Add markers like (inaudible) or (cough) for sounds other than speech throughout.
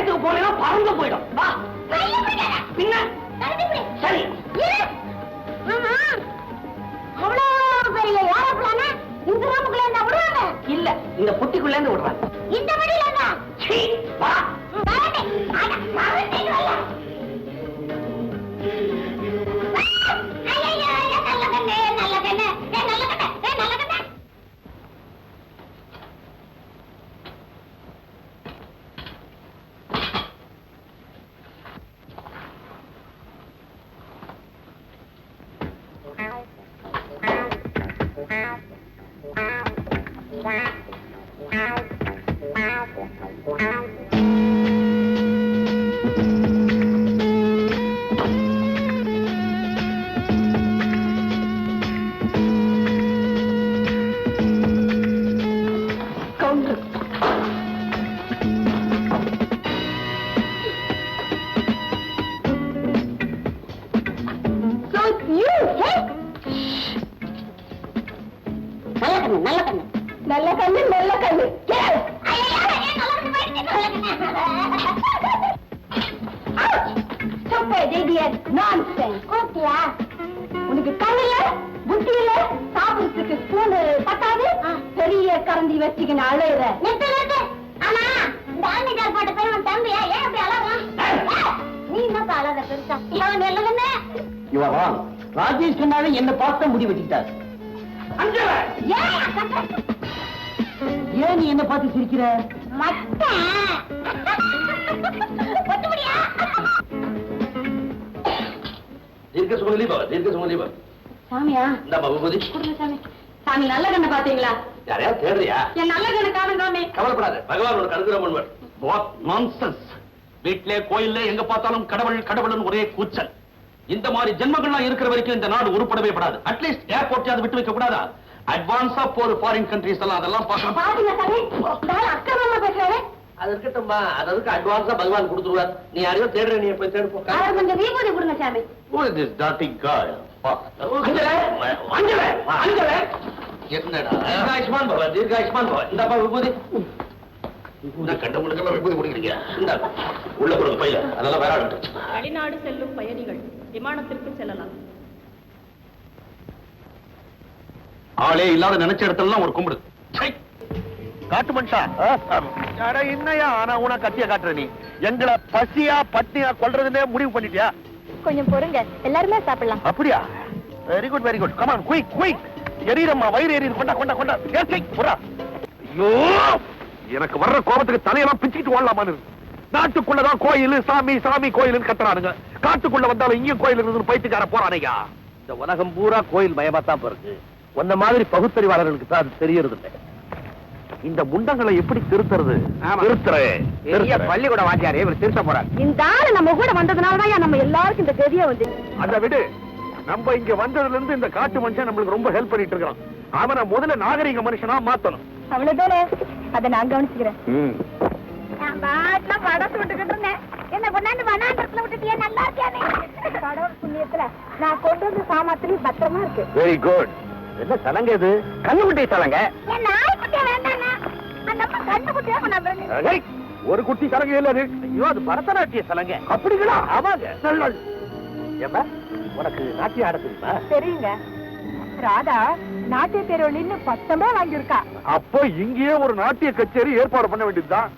பயத்துக்கு போனீங்கன்னா பறந்து போயிடும். உனக்கு கண்ணுல புத்தி இல்ல சாப்பிடுறதுக்கு ஸ்பூன் பத்தாது பெரிய கரண்டி வச்சுக்கின அழுற ஆனா இந்த ஆண்டிக்கார் போட்ட பெருமன் தம்பியா? ஏன் அப்படி அழகான் நீ என்னப்பா அழக பெருசா? இவன் நல்லதுன்னு இவன் ராஜேஷ் சொன்னாலே என்ன பார்த்த முடி அஞ்சல! ஏன் நீ என்ன பார்த்து சிரிக்கிற? தீர்க்க சுமங்கலி பவ தீர்க்க சுமங்கலி பவ சாமியா? இந்த கொடுங்க சாமி. சாமி நல்ல கண்ணை பாத்தீங்களா யாரையா தேடுறியா? என் நல்ல கண்ணு காணும் சாமி. கவலைப்படாத பகவான் உனக்கு பண்ணுவார். வாட் நான்சென்ஸ் வீட்டிலே கோயில்ல எங்க பார்த்தாலும் கடவுள் கடவுள்னு ஒரே கூச்சல். இந்த மாதிரி ஜென்மங்கள்லாம் இருக்கிற வரைக்கும் இந்த நாடு உருப்படவே படாது. அட்லீஸ்ட் ஏர்போர்ட் விட்டு வைக்க கூடாதா? அட்வான்ஸா போற ஃபாரின் கண்ட்ரீஸ் எல்லாம் அதெல்லாம் பார்க்கணும். அது இருக்கட்டும்பா அது அதுக்கு அட்வான்ஸா பகவான் கொடுத்துருவார். நீ யாரையோ தேடுற நீ போய் தேடு போ. அவர் கொஞ்சம் வீபூதி கொடுங்க சாமி. Who is this dirty guy? அஞ்சல அஞ்சல அஞ்சல. என்னடா? தீர்காயுஷ்மான் பவ தீர்காயுஷ்மான் பவ இந்தாப்பா விபூதி. இந்த கண்டவங்களுக்கெல்லாம் விபூதி கொடுக்குறீங்க. இந்த உள்ள கொடுங்க பையில. அதெல்லாம் வேற ஆள். வெளிநாடு செல்லும் பயணிகள் விமானத்திற்கு செல்லலாம். ஆளே இல்லாத நினைச்ச இடத்துல ஒரு கும்பிடு. காட்டு மனுஷா? என்னையா? ஆனா உன கத்திய காட்டுற நீ. எங்களை பசியா பட்டியா கொல்றதுன்னே முடிவு பண்ணிட்டியா? கொஞ்சம் பொறுங்க. எல்லாருமே சாப்பிடலாம். அப்படியா? Very good very good come on quick quick எரியறம்மா வயிறு எரியுது. கொண்டா கொண்டா கொண்டா. ஏசி புறா ஐயோ! எனக்கு வர்ற கோபத்துக்கு தலையெல்லாம் பிச்சுக்கிட்டு ஓடலாமான்னு. இருக்கு. நாட்டுக்குள்ளதான் கோயில் சாமி சாமி கோயில்னு கத்துறானுங்க. காட்டுக்குள்ள வந்தாலும் இங்கேயும் கோயில் இருக்குது பைத்துக்கார போறானையா? இந்த உலகம் பூரா கோயில் மயமா தான் இருக்கு உன்ன மாதிரி பகுத்தறிவாளர்களுக்கு தான் அது தெரியறது இல்லை இந்த முண்டங்களை எப்படி திருத்துறது. பள்ளிக்கூட வாத்தியாரே இவர் திருத்த போறார். இந்த ஆளு நம்ம கூட வந்ததுனாலதான் நம்ம எல்லாருக்கும் இந்த கதியா வந்து. அதை விடு. நம்ம இங்க வந்ததுல இருந்து இந்த காட்டு மனுஷன் நம்மளுக்கு ரொம்ப ஹெல்ப் பண்ணிட்டு இருக்கான் அவனை முதல்ல நாகரிக மனுஷனா மாத்தணும். அவ்வளவுதானே? அதை நான் கவனிச்சுக்கிறேன். நான் பாட்டுல படம் சுட்டுக்கிட்டு இருந்தேன். என்ன பண்ணாண்டு வனாந்தரத்துல விட்டுட்டியே நல்லா இருக்கியானே? கடவுள் புண்ணியத்துல நான் கொண்டு வந்து சாமாத்திரி பத்திரமா இருக்கு. வெரி குட் என்ன சலங்க இது? கண்ணுக்குட்டி சலங்க. ஒரு குட்டி சலங்க இல்ல அது. ஐயோ அது பரதநாட்டிய சலங்க. அப்படிங்களா? ஆமாங்க. நல்ல ஏப்பா உனக்கு நாட்டியம் ஆட தெரியுமா? தெரியுங்க. ராதா நாட்டிய தேர்வு நின்னு பத்தமே வாங்கியிருக்கா. அப்போ இங்கேயே ஒரு நாட்டிய கச்சேரி ஏற்பாடு பண்ண வேண்டியதுதான்.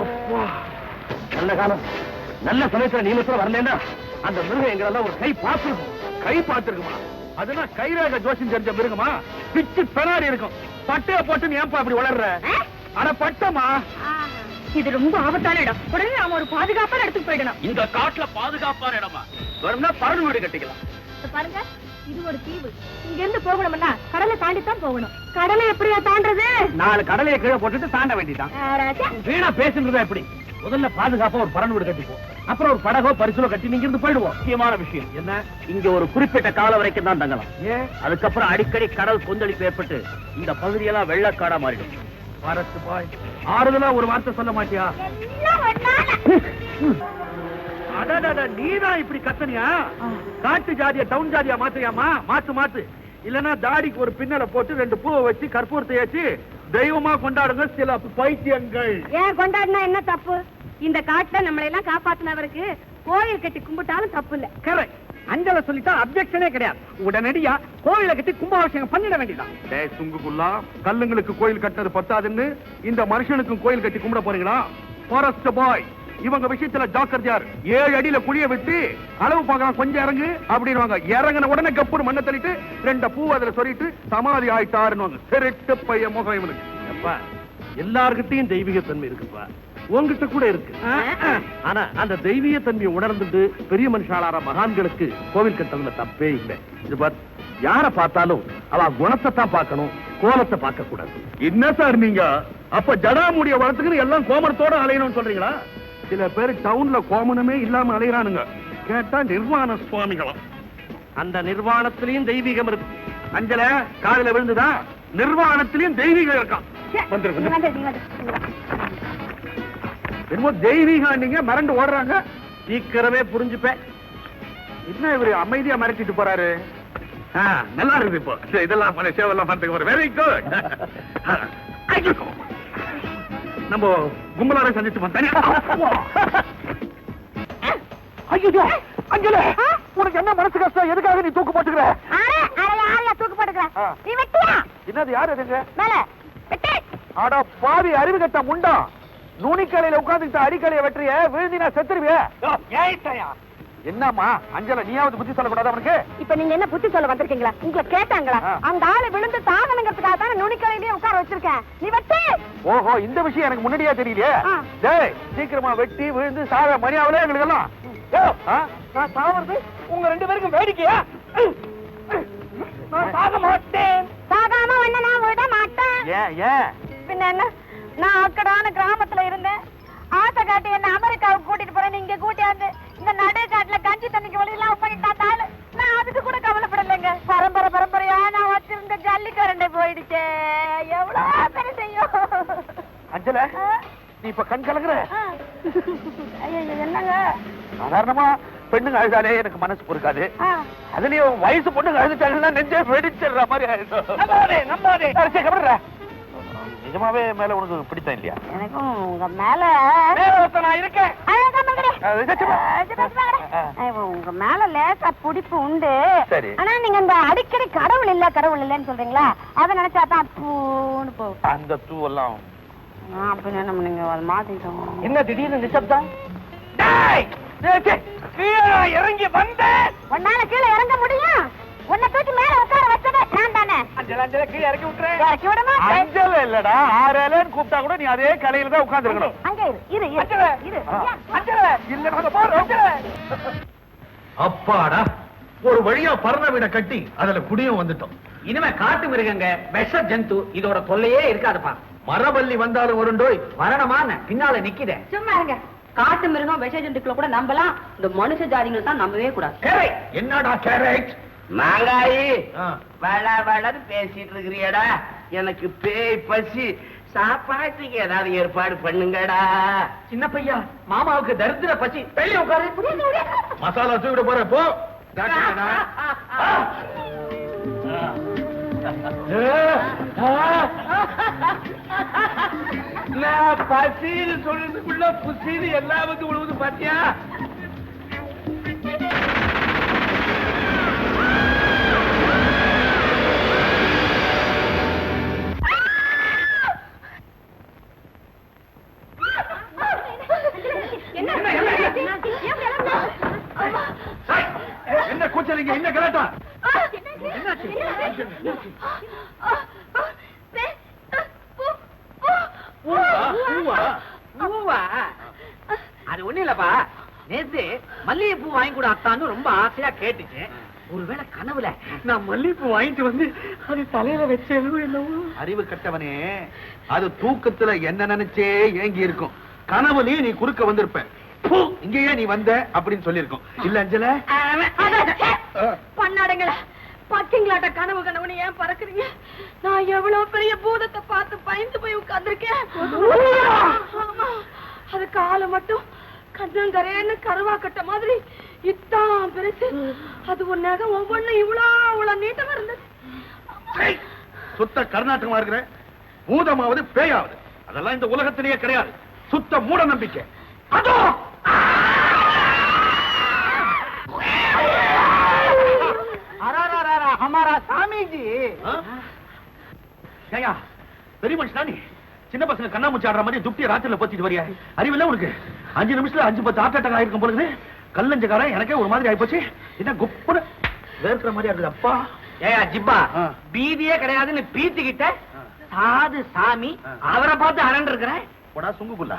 அப்பா. நல்ல காலம். நல்ல சமயத்துல நீளத்துல வரலன்னா அந்த மிருகம் எங்களெல்லாம் ஒரு கை பார்த்திருக்கும். கை பார்த்திருக்குமா? அதுனா கைரேக ஜோசியம் தெரிஞ்ச மிருகமா? பிச்சு பெணாரி இருக்கும். பட்டைய போட்டு ஏன்பா அப்படி வளர்ற அட பட்டமா இது ரொம்ப ஆபத்தான இடம். உடனே நாம ஒரு பாதுகாப்பான இடத்துக்கு போயிடணும். இந்த காட்டுல பாதுகாப்பான இடமா? வரும்னா பறந்து வீடு கட்டிக்கலாம். பாருங்க. இது ஒரு தீவு. இங்க இருந்து போகணும்னா கடலை தாண்டி தான் போகணும். கடலை எப்படியா தாண்டது நாலு கடலையை கீழே போட்டுட்டு தாண்ட ராஜா. வீணா பேசுறதா எப்படி? முதல்ல பாதுகாப்பா ஒரு பறந்து வீடு கட்டிப்போம் அப்புறம் ஒரு படகோ பரிசுலோ கட்டி நீங்க இருந்து போயிடுவோம். முக்கியமான விஷயம் என்ன? இங்க ஒரு குறிப்பிட்ட காலம் வரைக்கும் தான் தங்கலாம். ஏன் அதுக்கப்புறம் அடிக்கடி கடல் கொந்தளிப்பு ஏற்பட்டு இந்த பகுதியெல்லாம் வெள்ளக்காடா மாறிடும். பாரத் பாய் ஆறுதலா ஒரு வார்த்தை சொல்ல மாட்டியா. அடடட நீதான் இப்படி கத்தனியா? காட்டு ஜாதிய டவுன் ஜாதியா மாத்துறியாமா மாத்து மாத்து. இல்லன்னா தாடிக்கு ஒரு பின்னலை போட்டு ரெண்டு பூவை வச்சு கற்பூரத்தை ஏற்றி தெய்வமா கொண்டாடுங்க சில பைத்தியங்கள். ஏன் கொண்டாடினா என்ன தப்பு? இந்த காட்டுல நம்மளை எல்லாம் காப்பாத்தினவருக்கு கோயில் கட்டி கும்பிட்டாலும் தப்பு இல்ல கரெக்ட் அஞ்சல சொல்லிட்டா அப்செக்ஷனே கிடையாது. உடனடியா கோயிலை கட்டி கும்பாபிஷேகம் பண்ணிட வேண்டியதான் டேய் சுங்குக்குள்ளா கல்லுங்களுக்கு கோயில் கட்டினது பத்தாதுன்னு இந்த மனுஷனுக்கும் கோயில் கட்டி கும்பிட போறீங்களா? ஃபாரஸ்ட் பாய் இவங்க விஷயத்துல ஜாக்கிரதையார் ஏழு அடியில குழிய விட்டு அளவு பார்க்கலாம் கொஞ்சம் இறங்கு அப்படின்னுவாங்க. இறங்கின உடனே கப்புனு மண்ணை தள்ளிட்டு ரெண்ட பூ அதுல சொல்லிட்டு சமாதி ஆயிட்டாருன்னு திருட்டு பைய முகம் இவனுக்கு. அப்பா எல்லார்கிட்டயும் தெய்வீக தன்மை இருக்குப்பா. உங்ககிட்ட கூட இருக்கு. ஆனா அந்த தெய்வீக தன்மையை உணர்ந்துட்டு பெரிய மனுஷாளார மகான்களுக்கு கோவில் கட்டுறதுல தப்பே இல்லை. இது பார் யார பார்த்தாலும் அவ குணத்தை தான் பார்க்கணும் கோலத்தை பார்க்க கூடாது என்ன சார் நீங்க? அப்ப ஜடாமுடிய வளர்த்துக்கு எல்லாம் கோமரத்தோட அலையணும்னு சொல்றீங்களா? சில பேர் டவுன்ல கோமனமே இல்லாம அலையறானுங்க. கேட்டா நிர்வாண சுவாமிகளாம் அந்த நிர்வாணத்திலையும் தெய்வீகம் இருக்கு. அஞ்சல காதுல விழுந்துதா? நிர்வாணத்திலையும் தெய்வீகம் இருக்கான். என்னமோ தெய்வீகம் நீங்க மறந்து ஓடுறாங்க. சீக்கிரமே புரிஞ்சுப்பேன். என்ன இவரு அமைதியா மறைச்சிட்டு போறாரு? நல்லா இருக்குது இப்போ. இதெல்லாம் சேவெல்லாம் பண்றதுக்கு வெரி குட் நம்ம கும்பலார சந்திச்சு ஐயோ அஞ்சல உனக்கு என்ன மனசு கஷ்டம்? எதுக்காக நீ தூக்கு போட்டுக்கிற? தூக்கு வெட்டியா? என்னது யாரு அதுங்க. அட பாவி அறிவு கட்ட முண்டா. நுனிக்கலையில உட்கார்ந்துட்டு அடிக்கலைய வெற்றிய விழுந்தினா செத்துருவிய. என்னம்மா? அஞ்சல நீயாவது புத்தி சொல்லக்கூடாது அவனுக்கு இப்ப நீங்க என்ன புத்தி சொல்ல வந்திருக்கீங்களா? உங்களை கேட்டாங்களா. அந்த ஆளு விழுந்து தாகணுங்கிறதுக்காக தானே நுனிக்கலையிலேயே உட்கார வச்சிருக்கேன். நீ வெட்டு! ஓஹோ இந்த விஷயம் எனக்கு முன்னாடியே தெரியலையே. டேய் சீக்கிரமா வெட்டி விழுந்து சாக மரியாதை எங்களுக்கு எல்லாம் நான் சாவது உங்க ரெண்டு பேருக்கும் வேடிக்கையா? நான் சாக மாட்டேன். சாகாம ஒண்ணு நான் விட மாட்டேன். ஏன் ஏன்? பின்ன என்ன? நான் அக்கடான கிராமத்துல இருந்தேன். ஆசை காட்டி என்ன அமெரிக்காவுக்கு கூட்டிட்டு போறேன் இங்க கூட்டியாந்து இந்த நடு காட்டுல கஞ்சி தண்ணிக்கு வழியெல்லாம் பண்ணிட்டாத்தாலும் நான் அதுக்கு கூட கவலைப்படலைங்க. பரம்பரை பரம்பரையா நான் வச்சிருந்த ஜல்லிக்கரண்டை போயிடுச்சே. எவ்வளவு பேரு செய்யும். அஞ்சல நீ இப்ப கண் கலங்குற? என்னங்க? சாதாரணமா பெண்ணுங்க அழுதாலே எனக்கு மனசு பொறுக்காது. அதுலயும் வயசு பொண்ணுங்க அழுதாங்கன்னா நெஞ்சே வெடிச்சிடுற மாதிரி ஆயிடும். நம்பாதே நம்பாதே. சரி கபடுற. நிஜமாவே மேல உனக்கு பிடித்தம் இல்லையா? எனக்கும் உங்க மேல நான் இருக்கேன். உங்க மேல லேசா பிடிப்பு உண்டு. சரி. ஆனா நீங்க இந்த அடிக்கடி கடவுள் இல்ல கடவுள் இல்லன்னு சொல்றீங்களா? அத நினைச்சா தான் பூன்னு போகும். அந்த தூவெல்லாம். ஆ, அப்படின்னு என்ன நீங்க அது மாத்திட்டோம். என்ன திடீர்னு நிசப்தம்? இறங்கி வந்த உன்னால கீழே இறங்க முடியும். உன்னை தூக்கி மேல உட்கார தானே அஞ்சல அஞ்சல கீழே இறக்கி விட்டுறேன். இறக்கி விட மாட்டேன் அஞ்சல இல்லடா ஆறேலன்னு கூப்பிட்டா கூட நீ அதே கலையில தான் உட்கார்ந்து இருக்கணும் அங்க இரு இரு இரு அஞ்சல இரு. அஞ்சல இல்ல நாங்க போறோம் அஞ்சல. அப்பாடா ஒரு வழியா பறந்த வீட கட்டி அதுல குடியும் வந்துட்டோம். இனிமே காட்டு மிருகங்க விஷ ஜந்து இதோட தொல்லையே இருக்காதுப்பா. மரவள்ளி வந்தாலும் வருண்டோய் மரணமான பின்னால நிக்குதே. சும்மா இருங்க. காட்டு மிருகம் விஷ ஜந்துக்களை கூட நம்பலாம். இந்த மனுஷ ஜாதிகளை தான் நம்பவே கூடாது. என்னடா கேரட் மாங்காயி. வள வளன்னு பேசிட்டு இருக்கிறியடா எனக்கு பேய் பசி. சாப்பாட்டுக்கு ஏதாவது ஏற்பாடு பண்ணுங்கடா. சின்ன பையா மாமாவுக்கு தரித்திர பசி. வெளியே உட்காரு. மசாலா தூக்கிட்டு போற போ. நான் பசின்னு சொல்றதுக்குள்ள புசின்னு எல்லாம் வந்து விழுவுது பாத்தியா? அது ஒண்ணு இல்லப்பா. நேத்து மல்லிகைப்பூ வாங்கி கூட அத்தான்னு ரொம்ப ஆசையா கேட்டுச்சு. ஒருவேளை கனவுல நான் மல்லிகைப்பூ வாங்கிட்டு வந்து அது தலையில வச்சேனோ என்னவோ. அறிவு கட்டவனே அது தூக்கத்துல என்ன நினைச்சே ஏங்கி இருக்கும். கனவுலயும் நீ குறுக்க வந்திருப்ப. இங்கேயே நீ வந்த அப்படின்னு சொல்லிருக்கோம் இல்ல அஞ்சல? பண்ணாடுங்களா பக்கிங்களாட்ட கனவு கனவுன்னு ஏன் பறக்குறீங்க? நான் எவ்வளவு பெரிய பூதத்தை பார்த்து பயந்து போய் உட்கார்ந்திருக்கேன். அது காலை மட்டும் கண்ணங்கரேன்னு கருவா கட்ட மாதிரி இத்தான் பெருசு. அது ஒன்னாக ஒவ்வொன்னும் இவ்வளோ அவ்வளவு நீட்டமா இருந்தது! சுத்த கர்நாடகமா இருக்கிற? பூதமாவது பேயாவது. அதெல்லாம் இந்த உலகத்திலேயே கிடையாது. சுத்த மூட நம்பிக்கை. அதோ! ஹமாரா சாமிஜி. ஆ? ஏய்யா, பெரிய மனுஷனா நீ? சின்ன பசங்க கண்ணாமூச்சி ஆடுற மாதிரி துப்திய ராத்திரில பத்திட்டு வரியா? அறிவில்ல உனக்கு? அஞ்சு நிமிஷத்துல அஞ்சு பத்து ஹார்ட் அட்டாக் ஆயிருக்கும் பொழுது கல்லஞ்சக்காரன் எனக்கே ஒரு மாதிரி ஆயிப்போச்சு. என்ன குப்புன்னு வேர்க்கிற மாதிரி இருக்குது அப்பா. ஏயா ஜிப்பா. பீதியே கிடையாதுன்னு பீத்திக்கிட்ட சாது சாமி. அவரை பார்த்து அரண்டு இருக்கிறேன் போடா சுங்கு புல்லா.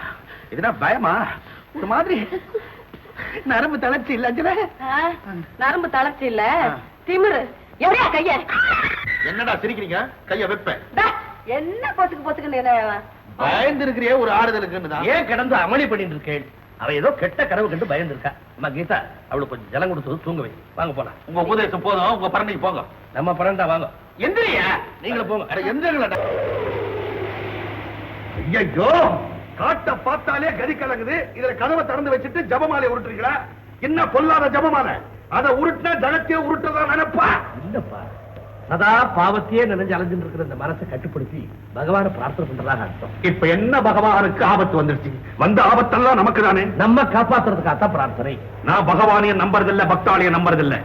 இதுனா பயமா? ஒரு மாதிரி நரம்பு தளர்ச்சி இல்ல அஞ்சல. நரம்பு தளர்ச்சி இல்ல. திமிரு. எவரையா கைய? என்னடா சிரிக்கிறீங்க? கைய வைப்பேன். என்ன பொத்துக்கு பொத்துக்கு பயந்து இருக்கிறியே ஒரு ஆறுதலுக்குன்னு தான். ஏன் கிடந்து அமளி பண்ணிட்டு இருக்கேன் அவ ஏதோ கெட்ட கனவு கண்டு பயந்து இருக்கா அம்மா கீதா அவளுக்கு கொஞ்சம் ஜலம் கொடுத்து தூங்க வை. வாங்க போலாம். உங்க உபதேசம் போதும் உங்க பரண்டைக்கு போங்க. நம்ம பரண்டா வாங்க. எந்திரியா? நீங்களும் போங்க. அட எந்திரங்களடா ஐயோ காட்ட பார்த்தாலே கதி கலங்குது. இதுல கதவை திறந்து வச்சுட்டு ஜபமாலை உருட்டுறீங்களா? என்ன பொல்லாத ஜபமாலை? அத உருட்டினா ஜகத்தையே உருட்டுறதா நினைப்பா? இல்லப்பா. சதா பாவத்தையே நினைஞ்சு அலைஞ்சுட்டு இருக்கிற இந்த மனசை கட்டுப்படுத்தி பகவானை பிரார்த்தனை பண்றதாக அர்த்தம். இப்ப என்ன பகவானுக்கு ஆபத்து வந்துருச்சு? வந்த ஆபத்தெல்லாம் நமக்கு தானே நம்ம காப்பாத்துறதுக்காகத்தான் பிரார்த்தனை. நான் பகவானைய நம்புறதில்ல பக்தாளைய நம்புறதில்ல.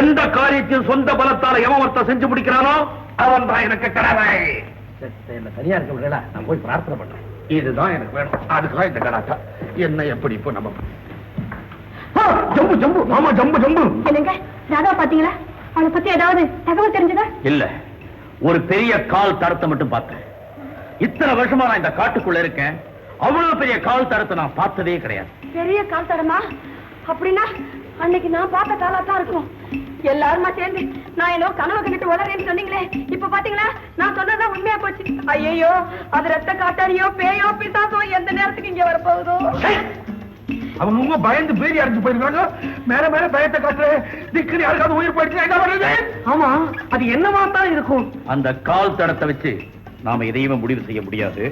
எந்த காரியத்தையும் சொந்த பலத்தால எவன் ஒருத்தன் செஞ்சு முடிக்கிறானோ அவன் தான் எனக்கு கடவை தனியா இருக்க முடியல. நான் போய் பிரார்த்தனை பண்றேன். இதுதான் எனக்கு வேணும். அதுக்காக இந்த கடாட்டா. என்ன எப்படி இப்போ நம்ம ஜம்பு ஜம்பு. ஆமா ஜம்பு ஜம்பு. என்னங்க ராதா பாத்தீங்களா? அவளை பத்தி ஏதாவது தகவல் தெரிஞ்சதா? இல்ல. ஒரு பெரிய கால் தரத்தை மட்டும் பார்த்தேன். இத்தனை வருஷமா நான் இந்த காட்டுக்குள்ள இருக்கேன். அவ்வளவு பெரிய கால் தரத்தை நான் பார்த்ததே கிடையாது. பெரிய கால் தடமா அப்படின்னா அன்னைக்கு நான் பார்த்த காலா தான் இருக்கும். எல்லாருமா சேர்ந்து நான் ஏதோ கனவு கண்டுட்டு வளரேன்னு சொன்னீங்களே இப்ப பாத்தீங்களா? நான் சொன்னதான் உண்மையா போச்சு. ஐயோ அது ரத்த காட்டாரியோ பேயோ பிசாசோ எந்த நேரத்துக்கு இங்க வரப்போகுதோ? அவங்க உங்க பயந்து பேரி அடைஞ்சு போயிருக்காங்க. மேல மேல பயத்தை காட்டுற. திக்கு யாருக்காவது உயிர் போயிடுச்சு என்ன பண்ணுறது ஆமா அது என்னவா தான் இருக்கும்? அந்த கால் தடத்தை வச்சு நாம எதையுமே முடிவு செய்ய முடியாது.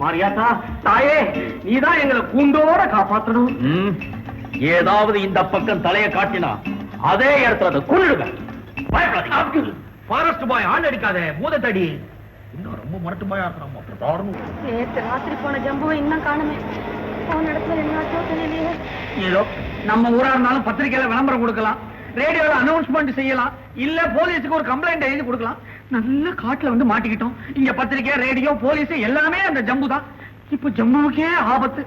மாரியாத்தா தாயே நீதான் எங்களை கூண்டோட காப்பாத்தணும். ம், ஏதாவது இந்த பக்கம் தலையை காட்டினா அதே இடத்துல அதை பயப்படாதீங்க. ஃபாரஸ்ட் பாய் ஆள் அடிக்காத. பூதத்தடி. இன்னும் ரொம்ப மரட்டு பாயா இருக்கிறோம் நேத்து ராத்திரி போன ஜம்புவை இன்னும் காணுமே. போன இடத்துல என்னாச்சோ தெரியலையே ஏதோ நம்ம ஊரா இருந்தாலும் பத்திரிக்கையில விளம்பரம் கொடுக்கலாம். ரேடியோல அனௌன்ஸ்மெண்ட் செய்யலாம். இல்ல போலீஸுக்கு ஒரு கம்ப்ளைண்ட் எழுதி கொடுக்கலாம். நல்ல காட்டுல வந்து மாட்டிக்கிட்டோம். இங்க பத்திரிக்கை ரேடியோ போலீஸ் எல்லாமே அந்த ஜம்பு தான். இப்ப ஜம்முவுக்கே ஆபத்து.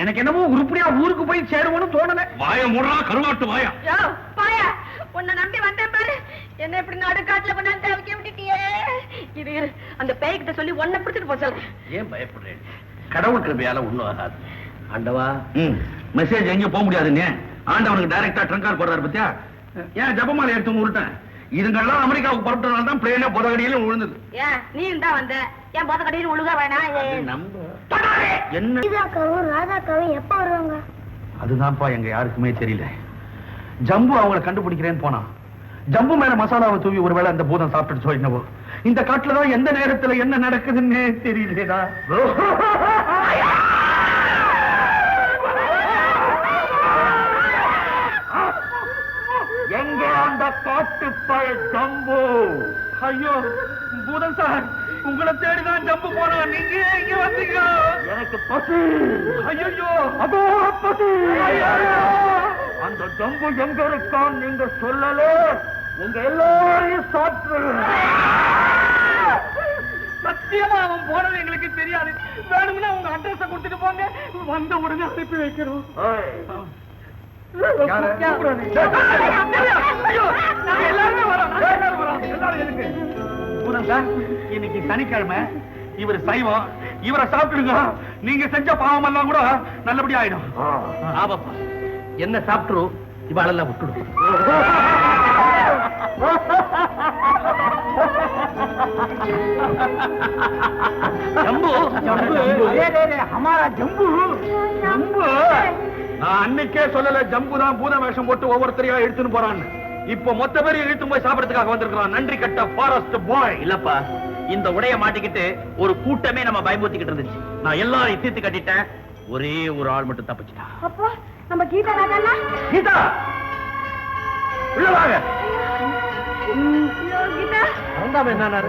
எனக்கு என்னமோ உருப்படியா ஊருக்கு போய் சேருவோம்னு தோணல. வாய முடுறா கருவாட்டு வாயா. யோ பாயா உன்னை நம்பி வந்தேன் பாரு. என்ன இப்படி நடுக்காட்டுல கொண்டாந்து தவிக்க விட்டுட்டியே. இரு இரு அந்த பேய்கிட்ட சொல்லி ஒன்ன பிடிச்சிட்டு போக சொல்றேன் ஏன் பயப்படுறேன் கடவுள் கிருபையால ஒண்ணும் ஆகாது. ஆண்டவா மெசேஜ் எங்கேயும் போக முடியாதுங்க. ஆண்டவனுக்கு டைரக்டா ட்ரங்கார் போடுறாரு பத்தியா? ஏன் ஜபமாலை எடுத்து உருட்டேன்? இதுங்கெல்லாம் அமெரிக்காவுக்கு புறப்பட்டனால தான் பிளேனே புதகடியிலும் விழுந்தது. ஏன் நீ தான் வந்த. ஏன் போத கடையில் ஒழுகா வேணாம் என்ன? ராதாக்காவும் ராதாக்காவும் எப்ப வருவாங்க? அதுதான்ப்பா எங்க யாருக்குமே தெரியல. ஜம்பு அவங்கள கண்டுபிடிக்கிறேன்னு போனா. ஜம்பு மேல மசாலாவை தூவி ஒருவேளை அந்த பூதம் சாப்பிட்டுச்சோ என்னவோ. இந்த காட்டுல தான் எந்த நேரத்துல என்ன நடக்குதுன்னு தெரியலடா. எங்க அந்த காட்டு பய ஜம்பு? ஐயோ பூதம் சார் உங்களை தேடிதான் ஜம்பு போனா நீங்க இங்க வந்தீங்க? எனக்கு பசி. ஐயோ அதோ பசி. அந்த ஜம்பு எங்க இருக்கான் நீங்க சொல்லல. உங்க எல்லாரையும் சாப்பிட்டு சத்தியமா அவன் போனது எங்களுக்கு தெரியாது. வேணும்னா உங்க அட்ரஸ் கொடுத்துட்டு போங்க. வந்த உடனே அனுப்பி வைக்கிறோம். இன்னைக்கு சனிக்கிழமை. இவர் சைவம். இவரை சாப்பிட்டுடுங்க நீங்க செஞ்ச பாவம் எல்லாம் கூட நல்லபடியா ஆயிடும். ஆமாப்பா. என்ன சாப்பிட்டுரும் இவாளெல்லாம் விட்டுடும். (laughs) ஜம்பு ஹமாரா ஜம்பு. ஜம்பு. நான் அன்னைக்கே சொல்லல ஜம்பு தான் பூத வேஷம் போட்டு ஒவ்வொருத்தரையா எடுத்துன்னு போறான்னு. இப்போ மொத்த பேரையும் இழுத்து போய் சாப்பிடறதுக்காக வந்திருக்கான் நன்றி கட்ட ஃபாரஸ்ட் பாய் இல்லப்பா இந்த உடைய மாட்டிக்கிட்டு ஒரு கூட்டமே நம்ம பயமுறுத்திக்கிட்டு இருந்துச்சு. நான் எல்லாரையும் தீர்த்து கட்டிட்டேன். ஒரே ஒரு ஆள் மட்டும் தப்பிச்சிட்டா அப்போ நம்ம கீதா ராதாண்ணா கீதா! உள்ள வாங்க. கீதா. வந்தாம என்ன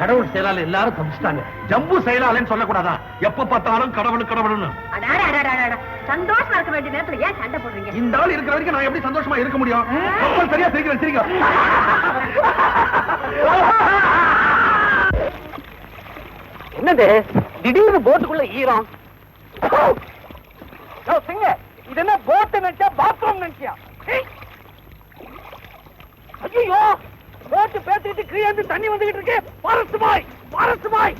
கடவுள் செயலால எல்லாரும் தப்பிச்சிட்டாங்க. ஜம்பு செயலாளன்னு சொல்லக்கூடாதா? எப்ப பார்த்தாலும் கடவுள் கடவுள்னு. சந்தோஷமா இருக்க வேண்டிய நேரத்துல ஏன் சண்டை போடுறீங்க? இந்த ஆள் இருக்கிற வரைக்கும் நான் எப்படி சந்தோஷமா இருக்க முடியும்? கப்பல் சரியா சிரிக்கிறேன் சிரிக்கிறேன் என்னது? திடீர்னு போட்டுக்குள்ள ஈரம். சிங்க இது என்ன போட்டு நினைச்சா பாத்ரூம் நினைச்சியா? ஐயோ போட்டு பேசிக்கிட்டு கீழே இருந்து தண்ணி வந்துகிட்டு இருக்கு. பாரசு பாய் பாரசு பாய்